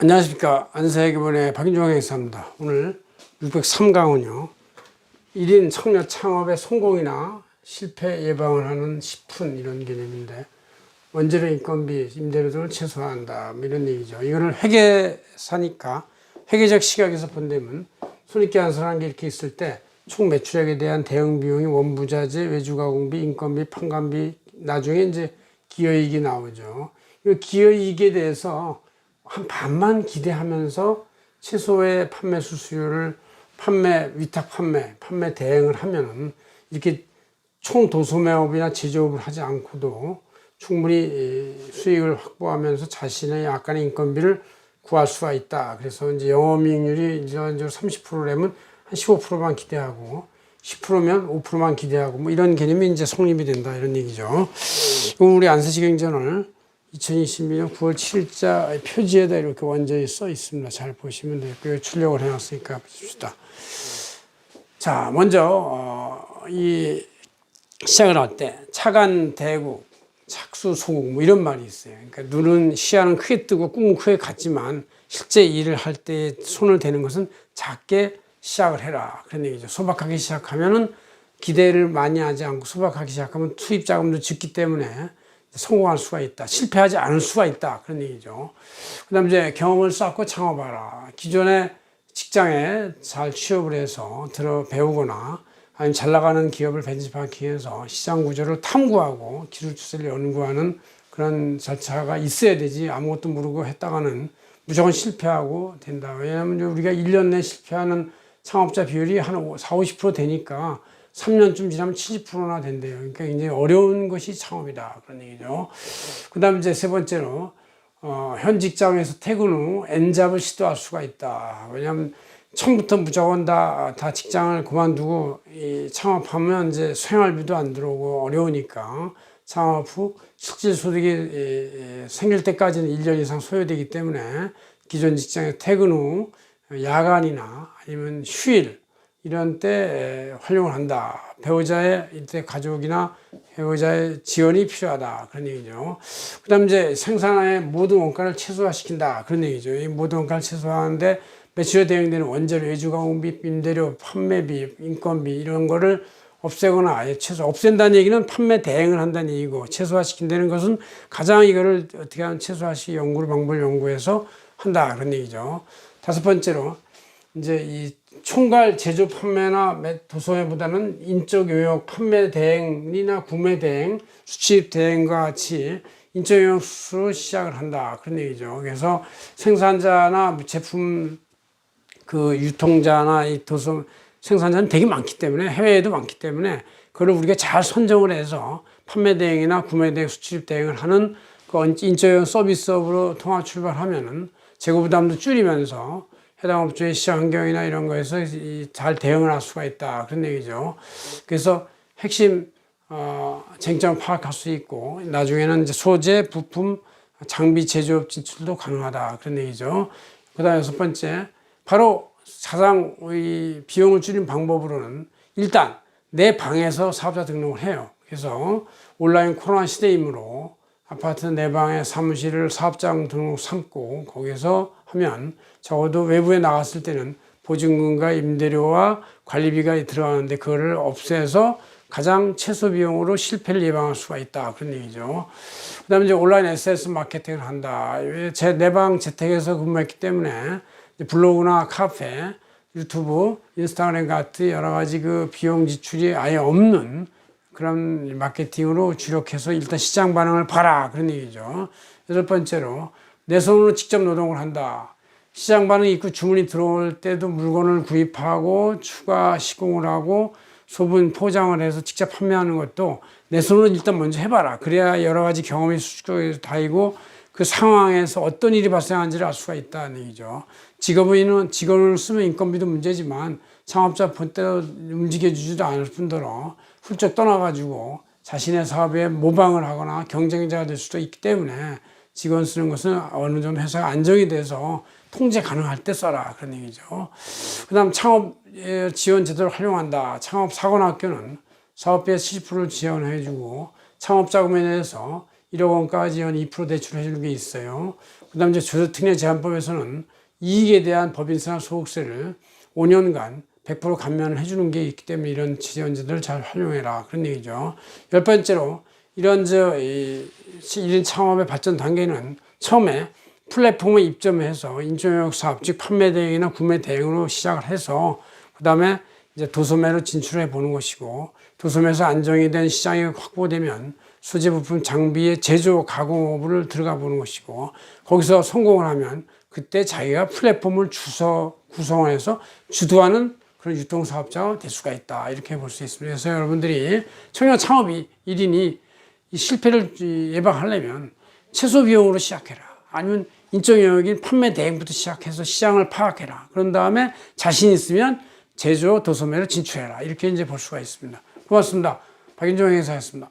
안녕하십니까 안사회기본의 박인종 회계사입니다. 오늘 603강은요 1인 청년 창업의 성공이나 실패 예방을 하는 10분 이런 개념인데 원재료 인건비 임대료 등을 최소화한다 뭐 이런 얘기죠. 이거를 회계사니까 회계적 시각에서 본다면 손익계 환산하는 게 이렇게 있을 때 총 매출액에 대한 대응 비용이 원부자재, 외주가공비, 인건비, 판관비 나중에 이제 기여이익이 나오죠. 이 기여이익에 대해서 한 반만 기대하면서 최소의 판매 수수료를 판매 위탁 판매 판매 대행을 하면은 이렇게 총 도소매업이나 제조업을 하지 않고도 충분히 이 수익을 확보하면서 자신의 약간의 인건비를 구할 수가 있다. 그래서 이제 영업이익률이 일반적으로 30%라면 한 15%만 기대하고 10%면 5%만 기대하고 뭐 이런 개념이 이제 성립이 된다 이런 얘기죠. 그럼 우리 안세시경전을 2022년 9월 7일자 표지에다 이렇게 완전히 써 있습니다. 잘 보시면 되고요. 출력을 해놨으니까 보십시다. 자, 먼저 어, 이 시작을 할 때 차간 대구, 착수 소국 뭐 이런 말이 있어요. 그러니까 눈은 시야는 크게 뜨고 꿈은 크게 같지만 실제 일을 할 때 손을 대는 것은 작게 시작을 해라 그런 얘기죠. 소박하게 시작하면은 기대를 많이 하지 않고 소박하게 시작하면 투입 자금도 적기 때문에 성공할 수가 있다. 실패하지 않을 수가 있다. 그런 얘기죠. 그 다음 이제 경험을 쌓고 창업하라. 기존의 직장에 잘 취업을 해서 들어 배우거나 아니면 잘 나가는 기업을 벤치마킹 해서 시장 구조를 탐구하고 기술주세를 연구하는 그런 절차가 있어야 되지 아무것도 모르고 했다가는 무조건 실패하고 된다. 왜냐하면 우리가 1년 내 실패하는 창업자 비율이 한 4, 50% 되니까 3년쯤 지나면 70%나 된대요. 그러니까 굉장히 어려운 것이 창업이다. 그런 얘기죠. 그 다음에 이제 세 번째로, 어, 현 직장에서 퇴근 후 N잡을 시도할 수가 있다. 왜냐하면 처음부터 무조건 다, 다 직장을 그만두고 이 창업하면 이제 생활비도 안 들어오고 어려우니까 창업 후 실질 소득이 이, 이, 생길 때까지는 1년 이상 소요되기 때문에 기존 직장에 퇴근 후 야간이나 아니면 휴일 이런 때 활용을 한다. 배우자의 이때 가족이나 배우자의 지원이 필요하다. 그런 얘기죠. 그 다음 이제 생산의 모든 원가를 최소화시킨다. 그런 얘기죠. 이 모든 원가를 최소화하는데 매출에 대응되는 원재료, 외주가 공비, 임대료, 판매비, 인건비 이런 거를 없애거나 아예 최소 없앤다는 얘기는 판매 대행을 한다는 얘기고 최소화시킨다는 것은 가장 이거를 어떻게 하면 최소화시 연구를 방법을 연구해서 한다 그런 얘기죠. 다섯 번째로 이제 이 총괄 제조 판매나 도소매보다는 인적 요역 판매 대행이나 구매 대행, 수집 대행과 같이 인적 요역으로 시작을 한다 그런 얘기죠. 그래서 생산자나 제품 그 유통자나 이 도소 생산자는 되게 많기 때문에 해외에도 많기 때문에 그걸 우리가 잘 선정을 해서 판매 대행이나 구매 대행, 수집 대행을 하는 그 인적 서비스업으로 통합 출발하면은 재고 부담도 줄이면서 해당 업종의 시장 환경이나 이런 거에서 잘 대응을 할 수가 있다 그런 얘기죠. 그래서 핵심 어, 쟁점을 파악할 수 있고 나중에는 이제 소재, 부품, 장비 제조업 진출도 가능하다 그런 얘기죠. 그다음 여섯 번째 바로 가장 이 비용을 줄인 방법으로는 일단 내 방에서 사업자 등록을 해요. 그래서 온라인 코로나 시대이므로 아파트 내 방에 사무실을 사업장 등록 삼고 거기서 하면 적어도 외부에 나갔을 때는 보증금과 임대료와 관리비가 들어가는데 그거를 없애서 가장 최소 비용으로 실패를 예방할 수가 있다 그런 얘기죠. 그다음에 이제 온라인 SS 마케팅을 한다. 제 내 방 재택에서 근무했기 때문에 블로그나 카페, 유튜브, 인스타그램 같은 여러 가지 그 비용 지출이 아예 없는 그런 마케팅으로 주력해서 일단 시장 반응을 봐라 그런 얘기죠. 여덟 번째로 내 손으로 직접 노동을 한다. 시장 반응이 있고 주문이 들어올 때도 물건을 구입하고 추가 시공을 하고 소분 포장을 해서 직접 판매하는 것도 내 손으로 일단 먼저 해봐라. 그래야 여러 가지 경험이 수축에서 다이고 그 상황에서 어떤 일이 발생하는지를 알 수가 있다는 얘기죠. 직업인은 직원을 쓰면 인건비도 문제지만 창업자 본때로 움직여주지도 않을 뿐더러 훌쩍 떠나가지고 자신의 사업에 모방을 하거나 경쟁자가 될 수도 있기 때문에 직원 쓰는 것은 어느 정도 회사가 안정이 돼서 통제 가능할 때 써라 그런 얘기죠. 그 다음 창업 지원 제도를 활용한다. 창업 사관학교는 사업비의 70%를 지원해주고 창업 자금에 대해서 1억 원까지 한2% 대출해 주는 게 있어요. 그 다음 이제 저소득세 제한법에서는 이익에 대한 법인세나 소득세를 5년간 100% 감면을 해주는 게 있기 때문에 이런 지원제들을 잘 활용해라 그런 얘기죠. 열 번째로 이런 저 이, 1인 창업의 발전 단계는 처음에 플랫폼에 입점해서 인조영역 사업 즉 판매 대행이나 구매 대행으로 시작을 해서 그 다음에 이제 도소매로 진출해 보는 것이고 도소매에서 안정이 된 시장이 확보되면 소재 부품 장비의 제조 가공업을 들어가 보는 것이고 거기서 성공을 하면 그때 자기가 플랫폼을 주서 구성해서 주도하는 그런 유통 사업자가 될 수가 있다 이렇게 볼 수 있습니다. 그래서 여러분들이 청년 창업이 1인이 이 실패를 예방하려면 최소 비용으로 시작해라. 아니면 인적 영역인 판매 대행부터 시작해서 시장을 파악해라. 그런 다음에 자신 있으면 제조 도소매를 진출해라. 이렇게 이제 볼 수가 있습니다. 고맙습니다. 박인종 행사였습니다.